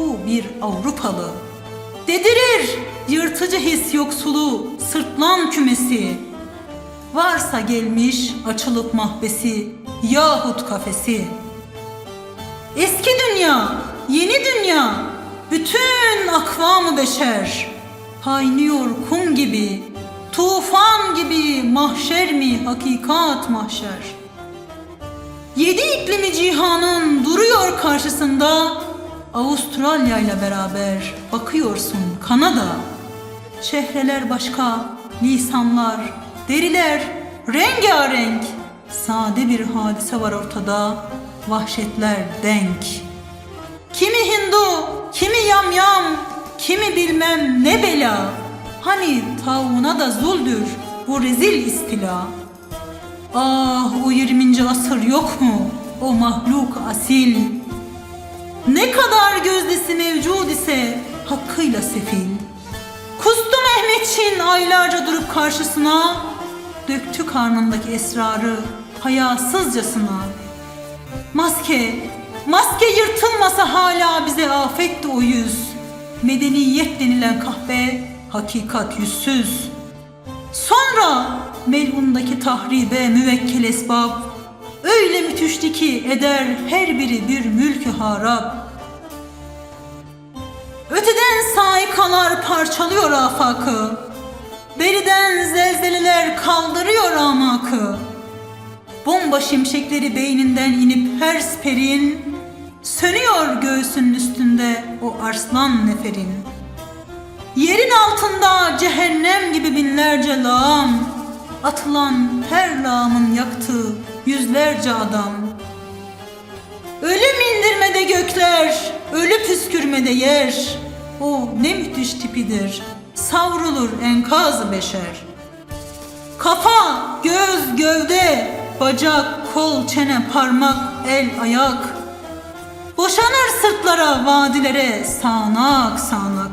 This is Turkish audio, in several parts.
bu bir Avrupalı Dedirir yırtıcı his yoksulu sırtlan kümesi Varsa gelmiş açılıp mahbesi yahut kafesi Eski dünya, yeni dünya, bütün akvamı beşer. Kaynıyor kum gibi, tufan gibi mahşer mi hakikat mahşer. Yedi iklimi cihanın duruyor karşısında, Avustralya ile beraber bakıyorsun Kanada. Şehreler başka, lisanlar, deriler, rengarenk. Sade bir hadise var ortada, vahşetler denk. Kimi Hindu, kimi yamyam, kimi bilmem ne bela. Hani tavuğuna da zuldür bu rezil istila. Ah o 20. asır yok mu o mahluk asil? Ne kadar gözdesi mevcud ise hakkıyla sefil. Kustu Mehmetçin aylarca durup karşısına, döktü karnındaki esrarı hayasızcasına. Maske, maske yırtılmasa hala bize afetti o yüz. Medeniyet denilen kahve hakikat yüzsüz. Sonra melundaki tahribe müvekkel esbab öyle müthişti ki eder her biri bir mülkü harap. Öteden saikalar parçalıyor afakı. Beriden zelzeleler kaldırıyor amakı. Bomba şimşekleri beyninden inip her siperin Sönüyor göğsünün üstünde o arslan neferin Yerin altında cehennem gibi binlerce lağım Atılan her lağımın yaktığı yüzlerce adam Ölüm indirmede gökler, ölü püskürmede yer O ne müthiş tipidir, savrulur enkaz beşer Kafa, göz, gövde, bacak, kol, çene, parmak, el, ayak. Boşanır sırtlara, vadilere, sağanak sağanak.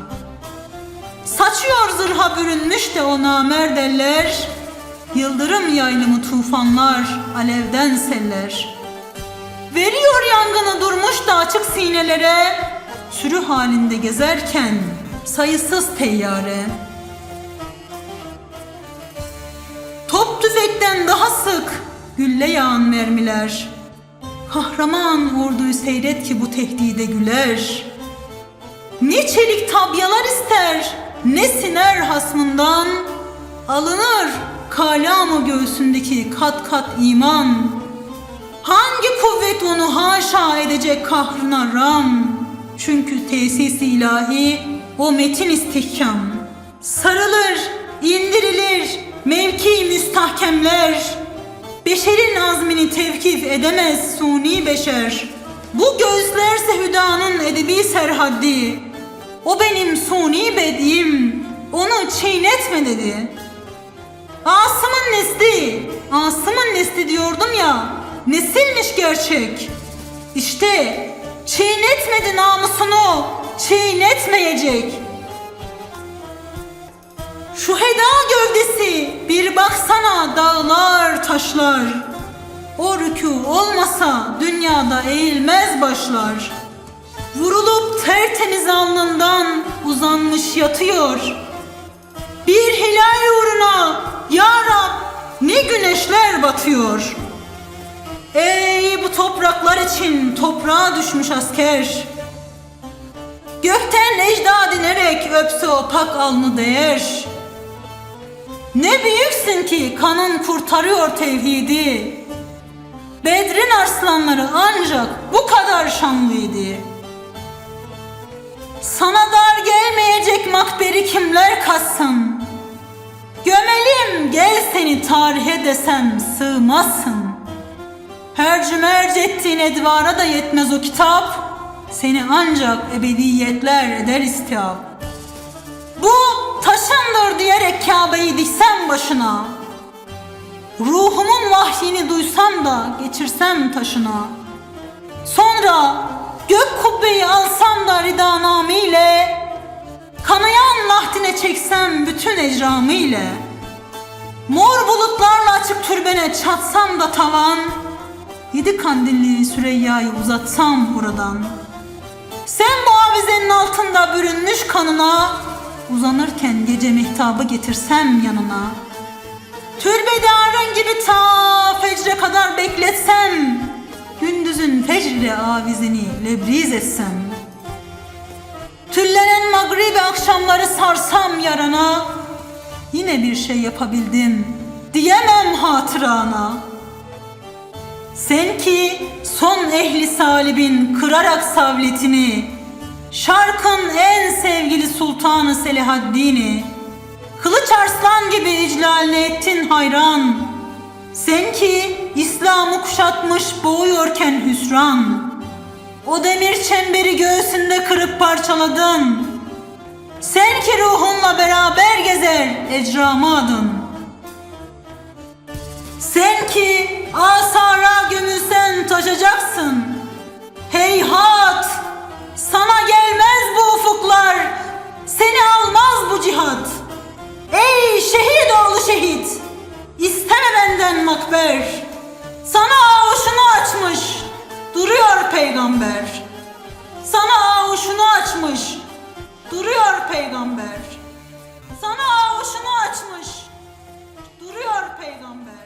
Saçıyor zırha bürünmüş de o namerd eller. Yıldırım yaylımı tufanlar, alevden seller. Veriyor yangını durmuş da açık sinelere. Sürü halinde gezerken sayısız teyyare. Top tüfekten daha sık gülle yağan mermiler. Kahraman orduyu seyret ki bu tehdide güler. Ne çelik tabyalar ister, ne siner hasmından. Alınır kalamı göğsündeki kat kat iman. Hangi kuvvet onu haşa edecek kahrına ram? Çünkü tesis ilahi o metin istihkam. Sarılır, indirilir, mevki müstahkemler. Beşerin azmini tevkif edemez suni beşer. Bu gözlerse hüdanın edebi serhaddi. O benim suni bedim, onu çiğnetme dedi. Asım'ın nesli, Asım'ın nesli diyordum ya, nesilmiş gerçek. İşte çiğnetmedi namusunu, çiğnetmeyecek. Şu heda gövdesi bir baksana dağlar taşlar. O rükû olmasa dünyada eğilmez başlar. Vurulup tertemiz alnından uzanmış yatıyor. Bir hilal uğruna ya Rab ne güneşler batıyor. Ey bu topraklar için toprağa düşmüş asker. Gökten ecda dinerek öpse o alnı değer. Ne büyüksün ki kanın kurtarıyor tevhidi. Bedrin arslanları ancak bu kadar şanlıydı. Sana dar gelmeyecek makberi kimler kassın? Seni tarihe desem sığmazsın. Hercü merci ettiğin edvara da yetmez o kitap. Seni ancak ebediyetler eder istihap. Bu taşındır diyerek Kabe'yi diksem başına. Ruhumun vahyini duysam da geçirsem taşına. Sonra gök kubbeyi alsam da ridanamiyle Kanayan lahdine çeksem bütün ecramı ile Mor bulutlarla açık türbene çatsam da tavan. Yedi kandilli Süreyya'yı uzatsam buradan. Sen muavizenin altında bürünmüş kanına Uzanırken gece mehtabı getirsem yanına. Türbedarın gibi ta fecre kadar bekletsem Gündüzün fecri avizini lebriz etsem. Tüllenen mağribi akşamları sarsam yarana Yine bir şey yapabildim diyemem hatırana. Sen ki son ehli salibin kırarak savletini Şarkın en sevgili sultanı Selahaddin'i Kılıç arslan gibi iclaline ettin hayran. Sen ki İslam'ı kuşatmış boğuyorken hüsran. O demir çemberi göğsünde kırıp parçaladın Sen ki ruhunla beraber gezer ecrama adın Sen ki asara gömülsen taşacaksın. Heyhat sana gelmez bu ufuklar Seni almaz bu cihat. Ey şehit oğlu şehit İsteme benden makber. Sana avuşunu açmış Duruyor peygamber. Sana avuşunu açmış Duruyor peygamber. Sana avuçunu açmış. Duruyor peygamber.